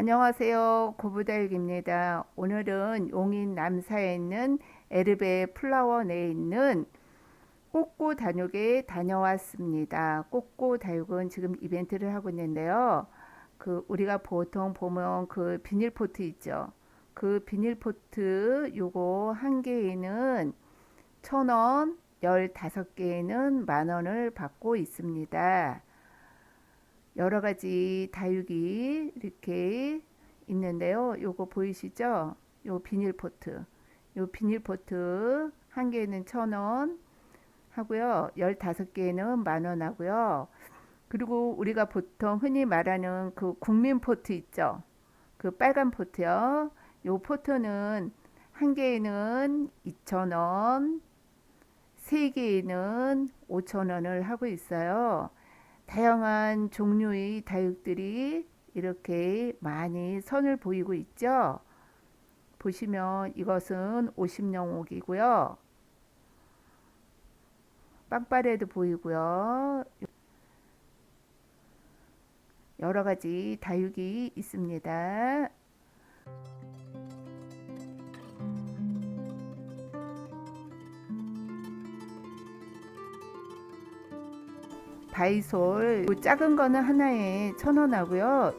안녕하세요. 고부달기입니다. 오늘은 용인 남사에 있는 에르베 플라워 내에 있는 꼬꼬 다육에 다녀왔습니다. 꼬꼬 다육은 지금 이벤트를 하고 있는데요. 그 우리가 보통 보면 그 비닐포트 있죠. 그 비닐포트 요거 한 개에는 천 원, 열다섯 개에는 만 원을 받고 있습니다. 여러 가지 다육이 이렇게 있는데요. 요거 보이시죠? 요 비닐포트. 요 비닐포트 한 개는 천 원 하고요. 열다섯 개는 만 원 하고요. 그리고 우리가 보통 흔히 말하는 그 국민 포트 있죠? 그 빨간 포트요. 요 포트는 한 개에는 2,000원, 세 개에는 5,000원을 하고 있어요. 다양한 종류의 다육들이 이렇게 많이 선을 보이고 있죠. 보시면 이것은 50영옥이고요. 빵빠레도 보이고요. 여러 가지 다육이 있습니다. 바이솔 요 작은 거는 하나에 천 원 하고요.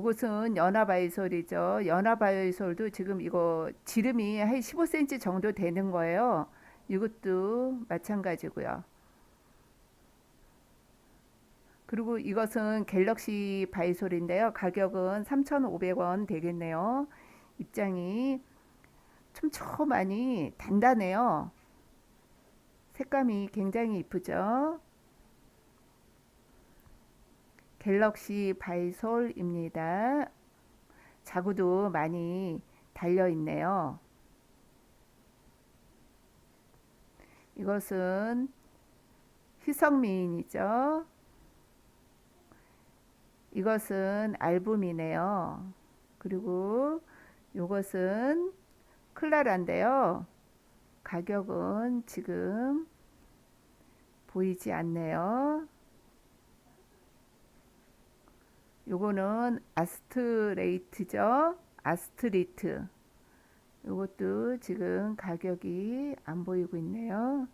요것은 연화바이솔이죠. 연화바이솔도 지금 이거 지름이 한 15cm 정도 되는 거예요. 이것도 마찬가지고요. 그리고 이것은 갤럭시 바이솔인데요. 가격은 3,500원 되겠네요. 입장이 촘촘하니 단단해요. 색감이 굉장히 이쁘죠. 갤럭시 바이솔입니다. 자구도 많이 달려 있네요. 이것은 희성미인이죠. 이것은 알붐이네요. 그리고 이것은 클라라인데요. 가격은 지금 보이지 않네요. 요거는 아스트레이트죠. 아스트리트. 요것도 지금 가격이 안 보이고 있네요.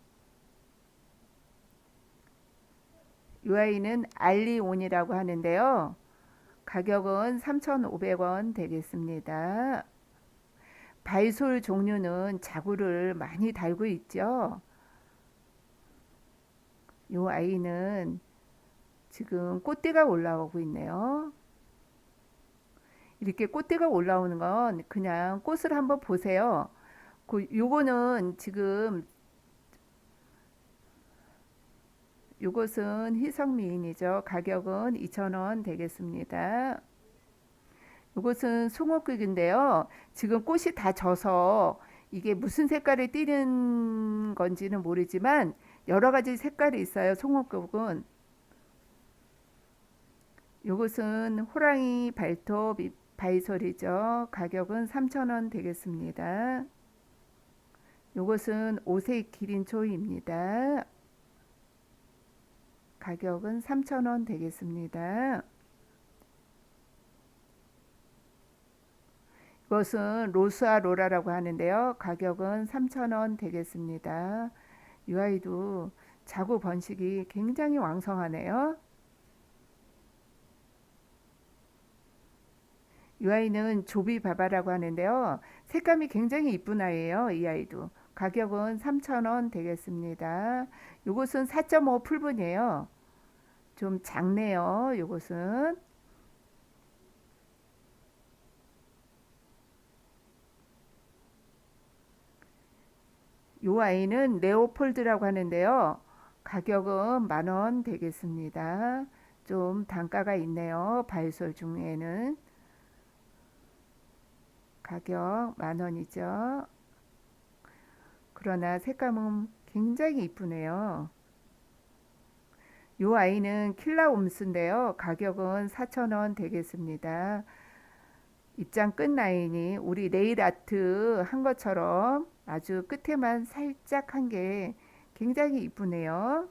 이 아이는 알리온이라고 하는데요. 가격은 3,500원 되겠습니다. 바이솔 종류는 자구를 많이 달고 있죠. 이 아이는 지금 꽃대가 올라오고 있네요. 이렇게 꽃대가 올라오는 건 그냥 꽃을 한번 보세요. 그 요거는 지금 요것은 희성미인이죠. 가격은 2,000원 되겠습니다. 요것은 송어극인데요. 지금 꽃이 다 져서 이게 무슨 색깔을 띠는 건지는 모르지만 여러 가지 색깔이 있어요. 송어극은. 요것은 호랑이 발톱 바이솔이죠. 가격은 3,000원 되겠습니다. 요것은 오색 기린초입니다. 가격은 3,000원 되겠습니다. 이것은 로스아 로라라고 하는데요. 가격은 3,000원 되겠습니다. 이 아이도 자구 번식이 굉장히 왕성하네요. 이 아이는 조비바바라고 하는데요. 색감이 굉장히 이쁜 아이예요. 이 아이도. 가격은 3,000원 되겠습니다. 이것은 4.5 풀분이에요. 좀 작네요. 이것은. 이 아이는 레오폴드라고 하는데요. 가격은 만원 되겠습니다. 좀 단가가 있네요. 바이솔 중에는. 가격 만 원이죠. 그러나 색감은 굉장히 이쁘네요. 요 아이는 킬라 옴스인데요. 가격은 4,000원 되겠습니다. 입장 끝 라인이 우리 네일 아트 한 것처럼 아주 끝에만 살짝 한 게 굉장히 이쁘네요.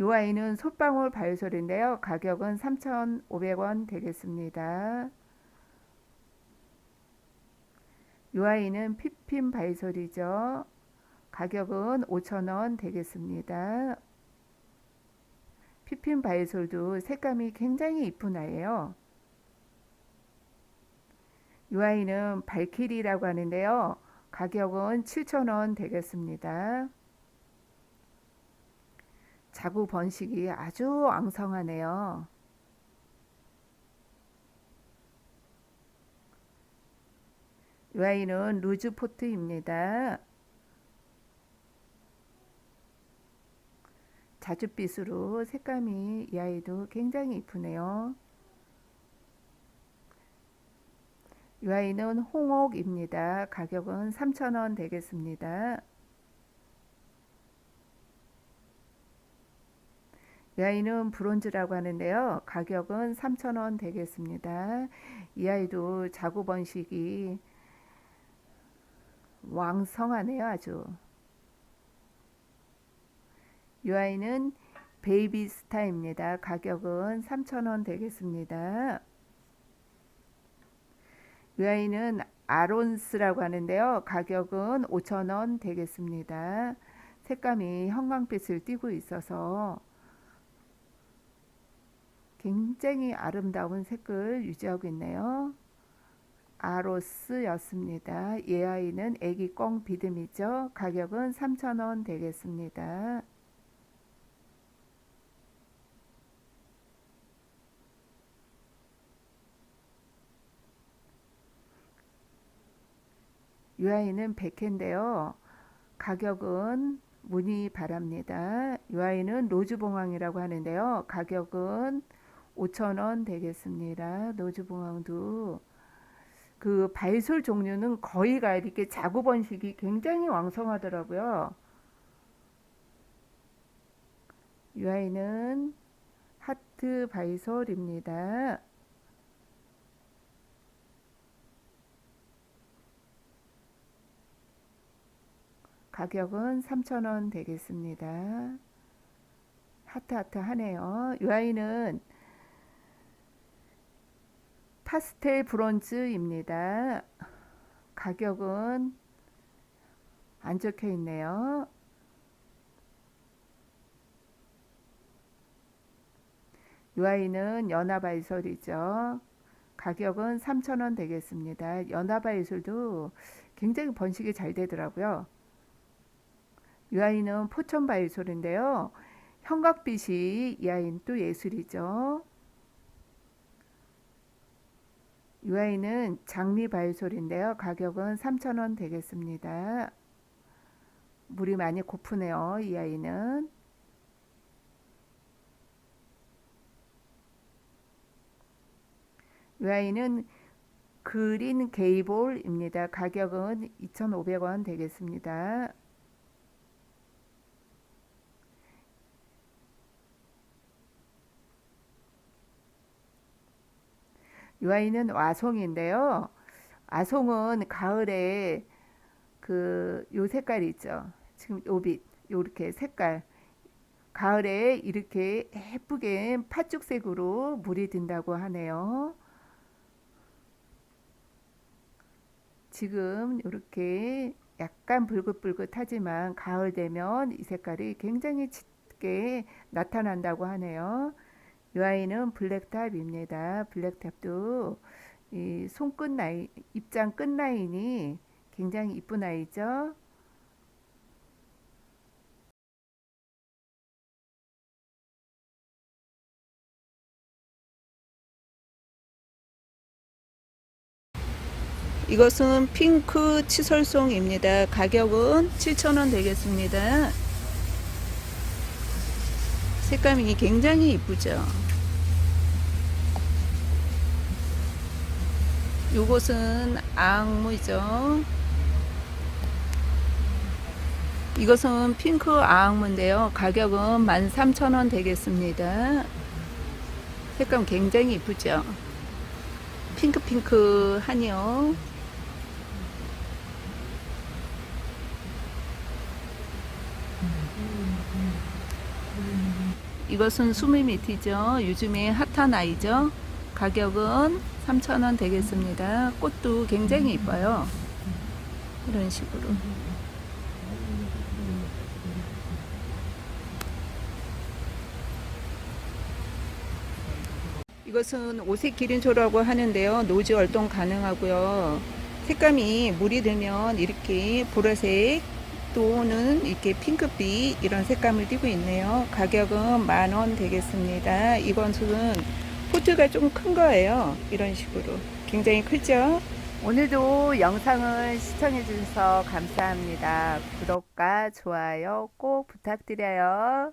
요 아이는 솔방울 바이솔인데요. 가격은 3,500원 되겠습니다. 요 아이는 피핀 바이솔이죠. 가격은 5,000원 되겠습니다. 피핀 바이솔도 색감이 굉장히 이쁜 아이예요. 이 아이는 발키리라고 하는데요. 가격은 7,000원 되겠습니다. 자구 번식이 아주 왕성하네요. 이 아이는 루즈포트입니다. 자줏빛으로 색감이 이 아이도 굉장히 이쁘네요. 이 아이는 홍옥입니다. 가격은 3,000원 되겠습니다. 이 아이는 브론즈라고 하는데요. 가격은 3,000원 되겠습니다. 이 아이도 자구 번식이 왕성하네요. 아주. 이 아이는 베이비스타입니다. 가격은 3,000원 되겠습니다. 이 아이는 아론스라고 하는데요. 가격은 5,000원 되겠습니다. 색감이 형광빛을 띠고 있어서 굉장히 아름다운 색을 유지하고 있네요. 아로스였습니다. 이 아이는 애기 꽁 비듬이죠. 가격은 3,000원 되겠습니다. 이 아이는 100회인데요. 가격은 문의 바랍니다. 이 아이는 로즈봉황이라고 하는데요. 가격은 5,000원 되겠습니다. 로즈봉황도 그 발솔 종류는 거의 가 이렇게 자구 번식이 굉장히 왕성하더라고요. 이 아이는 하트 바이솔입니다. 가격은 3,000원 되겠습니다. 하트하트 하네요. 이 아이는 파스텔 브론즈입니다. 가격은 안 적혀 있네요. 이 아이는 연화바이솔이죠. 가격은 3,000원 되겠습니다. 연화바이솔도 굉장히 번식이 잘 되더라고요. 이 아이는 포천바이솔인데요. 형광빛이 이 아이는 또 예술이죠. 이 아이는 장미 바이솔인데요. 가격은 3,000원 되겠습니다. 물이 많이 고프네요. 이 아이는. 이 아이는 그린 게이볼입니다. 가격은 2,500원 되겠습니다. 이 아이는 와송인데요. 아송은 가을에 그 요 색깔 있죠. 지금 요빛 요렇게 색깔 가을에 이렇게 예쁘게 팥죽색으로 물이 든다고 하네요. 지금 이렇게 약간 붉긋붉긋하지만 가을 되면 이 색깔이 굉장히 짙게 나타난다고 하네요. 이 아이는 블랙탑입니다. 블랙탑도 이 손끝 라인, 입장 끝 라인이 굉장히 이쁜 아이죠. 이것은 핑크 치설송입니다. 가격은 7,000원 되겠습니다. 색감이 굉장히 이쁘죠. 요것은 앙무죠. 이것은 핑크 아앙무인데요. 가격은 13,000원 되겠습니다. 색감 굉장히 이쁘죠? 핑크핑크하니요. 이것은 수미미티죠. 요즘에 핫한 아이죠. 가격은 3,000원 되겠습니다. 꽃도 굉장히 이뻐요. 이런 식으로. 이것은 오색 기린초라고 하는데요. 노지 활동 가능하고요. 색감이 물이 들면 이렇게 보라색 또는 이렇게 핑크빛 이런 색감을 띠고 있네요. 가격은 만 원 되겠습니다. 이것은 포트가 좀 큰 거예요. 이런 식으로. 굉장히 크죠? 오늘도 영상을 시청해 주셔서 감사합니다. 구독과 좋아요 꼭 부탁드려요.